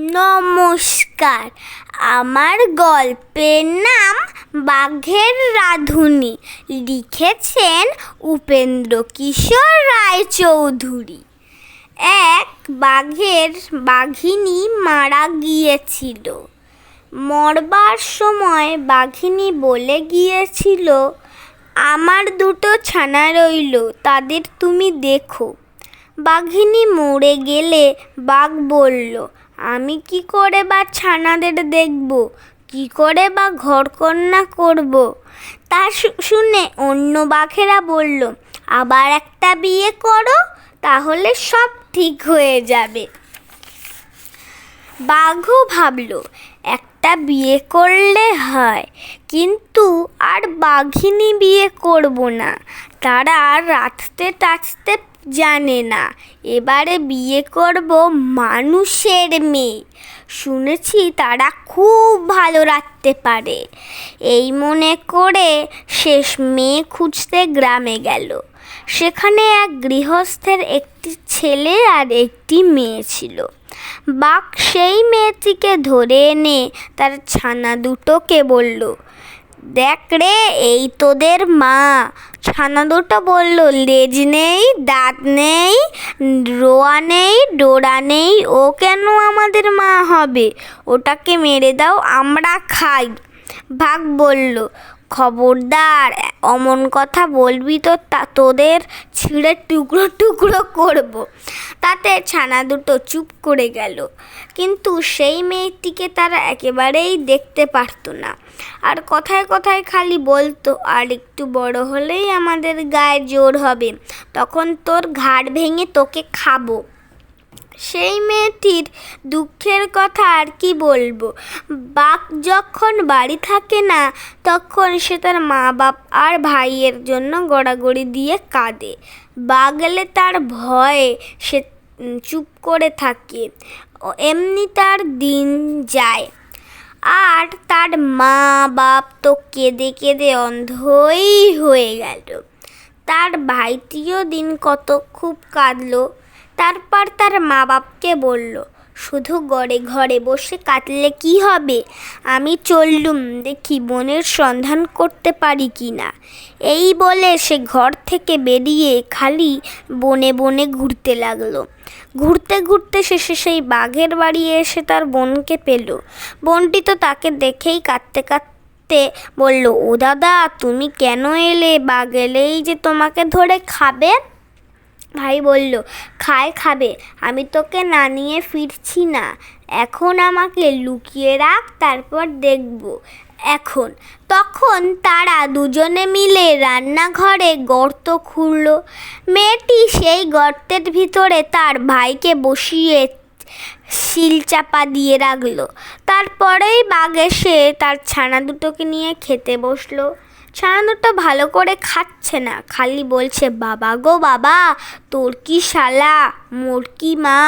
নমস্কার। আমার গল্পের নাম বাঘের রাঁধুনি। লিখেছেন উপেন্দ্র কিশোর রায়চৌধুরী। এক বাঘের বাঘিনী মারা গিয়েছিল। মরবার সময় বাঘিনী বলে গিয়েছিল, আমার দুটো ছানা রইল, তাদের তুমি দেখো। বাঘিনী মরে গেলে বাঘ বলল, আমি কি করে বা ছানাদের দেখব? কি করে বা ঘরকন্না করব? তা শুনে অন্য বাঘেরা বলল, আবার একটা বিয়ে করো, তাহলে সব ঠিক হয়ে যাবে। বাঘও ভাবল, একটা বিয়ে করলে হয়, কিন্তু আর বাঘিনী বিয়ে করব না। তারা রাঁধতে টাচতে জানে না। এবারে বিয়ে করব মানুষের মেয়ে। শুনেছি তারা খুব ভালো রাখতে পারে। এই মনে করে শেষ মেয়ে খুঁজতে গ্রামে গেল। সেখানে এক গৃহস্থের একটি ছেলে আর একটি মেয়ে ছিল। বাঘ সেই মেয়েটিকে ধরে এনে তার ছানা দুটোকে বলল দেখ রে, এই তোদের মা। ছানা দুটো বলল, লেজ নেই, দাঁত নেই, রোয়া নেই, ডোরা নেই, ও কেন আমাদের মা হবে? ওটাকে মেরে দাও, আমরা খাই। ভাগ বলল খবরদার, অমন কথা বলবি তো তা তোদের ছিঁড়ে টুকরো টুকরো করব। তাতে ছানা দুটো চুপ করে গেল। কিন্তু সেই মেয়েটিকে তারা একেবারেই দেখতে পারতো না। আর কথায় কথায় খালি বলতো, আর একটু বড় হলেই আমাদের গায়ে জোর হবে। তখন তোর ঘাড় ভেঙে তোকে খাব। সেই মেয়েটির দুঃখের কথা আর কি বলব? বাঘ যখন বাড়ি থাকে না, তখন সে তার মা বাপ আর ভাইয়ের জন্য গড়াগড়ি দিয়ে কাঁদে। বাঘ এলে তার ভয়ে সে চুপ করে থাকে। এমনি তার দিন যায়। আর তার মা বাপ তো কেঁদে কেঁদে অন্ধই হয়ে গেল। তার ভাইটিও দিন কত খুব কাঁদলো। তারপর তার মা বাপকে বলল, শুধু গড়ে ঘরে বসে কাটলে কি হবে? আমি চললুম, দেখি বনের সন্ধান করতে পারি কি না? এই বলে সে ঘর থেকে বেরিয়ে খালি বনে বনে ঘুরতে লাগল। ঘুরতে ঘুরতে শেষে সেই বাঘের বাড়ি এসে তার বোনকে পেল। বোনটি তো তাকে দেখেই কাঁদতে কাঁদতে বলল, ও দাদা, তুমি কেন এলে? বাঘ এলেই যে তোমাকে ধরে খাবে? ভাই বলল, খায় খাবে, আমি তোকে না নিয়ে ফিরছি না। এখন আমাকে লুকিয়ে রাখ, তারপর দেখব। এখন, তখন তারা দুজনে মিলে রান্নাঘরে গর্ত খুঁড়ল। মেয়েটি সেই গর্তের ভিতরে তার ভাইকে বসিয়ে শিল চাপা দিয়ে রাখল। তারপরেই বাঘ এসে তার ছানা দুটোকে নিয়ে খেতে বসল। ছানা দুটো ভালো করে খাচ্ছে না, খালি বলছে, বাবা গো বাবা, তোর কি শালা? মোর কি মা?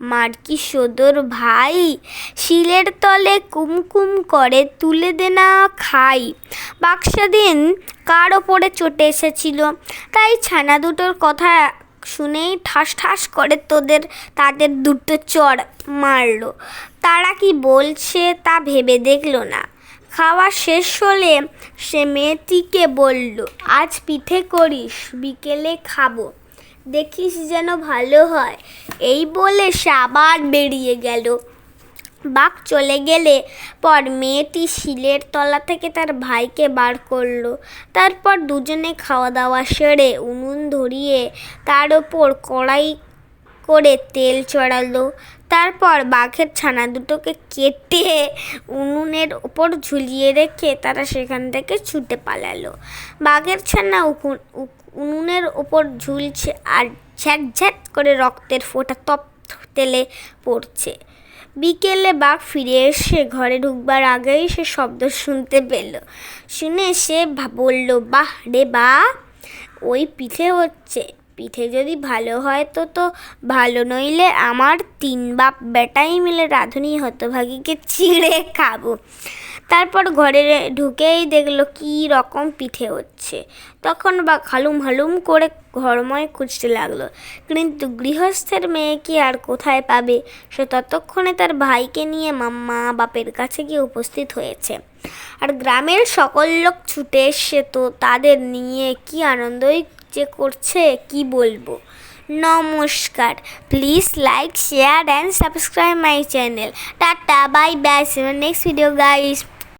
মার কি সদর ভাই? শিলের তলে কুমকুম করে তুলে দে না খাই। বাক্সাদিন কার ওপরে চটে এসেছিল? তাই ছানা দুটোর কথা শুনেই ঠাস ঠাস করে তোদের, তাদের দুটো চড় মারলো। তারা কি বলছে তা ভেবে দেখল না। খাওয়া শেষ হলে সে মেয়েটিকে বলল, আজ পিঠে করিস, বিকেলে খাব। দেখিস যেন ভালো হয়। এই বলে সে আবার বেরিয়ে গেল। বাঘ চলে গেলে পর মেয়েটি শিলের তলা থেকে তার ভাইকে বার করল। তারপর দুজনে খাওয়া দাওয়া সেরে উনুন ধরিয়ে তার ওপর কড়াই করে তেল চড়ালো। তারপর বাঘের ছানা দুটোকে কেটে উনুনের ওপর ঝুলিয়ে রেখে তারা সেখান থেকে ছুটে পালালো। বাঘের ছানা উনুনের ওপর ঝুলছে আর ঝ্যাট ঝ্যাট করে রক্তের ফোঁটা তপ তেলে পড়ছে। বিকেলে বাঘ ফিরে এসে ঘরে ঢুকবার আগেই সে শব্দ শুনতে পেল। শুনে সে বলল, বাহ রে বা ওই পিঠে হচ্ছে। পিঠে যদি ভালো হয় তো তো ভালো, নইলে আমার তিন বাপ বেটাই মিলে রাঁধুনি হতভাগীকে চিড়ে খাব। তারপর ঘরে ঢুকেই দেখল কি রকম পিঠে হচ্ছে। তখন বা খালুম হালুম করে ঘরময় খুঁজতে লাগল। কিন্তু গৃহস্থের মেয়ে কি আর কোথায় পাবে? সে ততক্ষণে তার ভাইকে নিয়ে মাম্মা বাপের কাছে গিয়ে উপস্থিত হয়েছে। আর গ্রামের সকল লোক ছুটে এসে তো তাদের নিয়ে কি আনন্দই যে করছে, কি বলব? নমস্কার। Please like share and subscribe my channel tata bye bye next video guys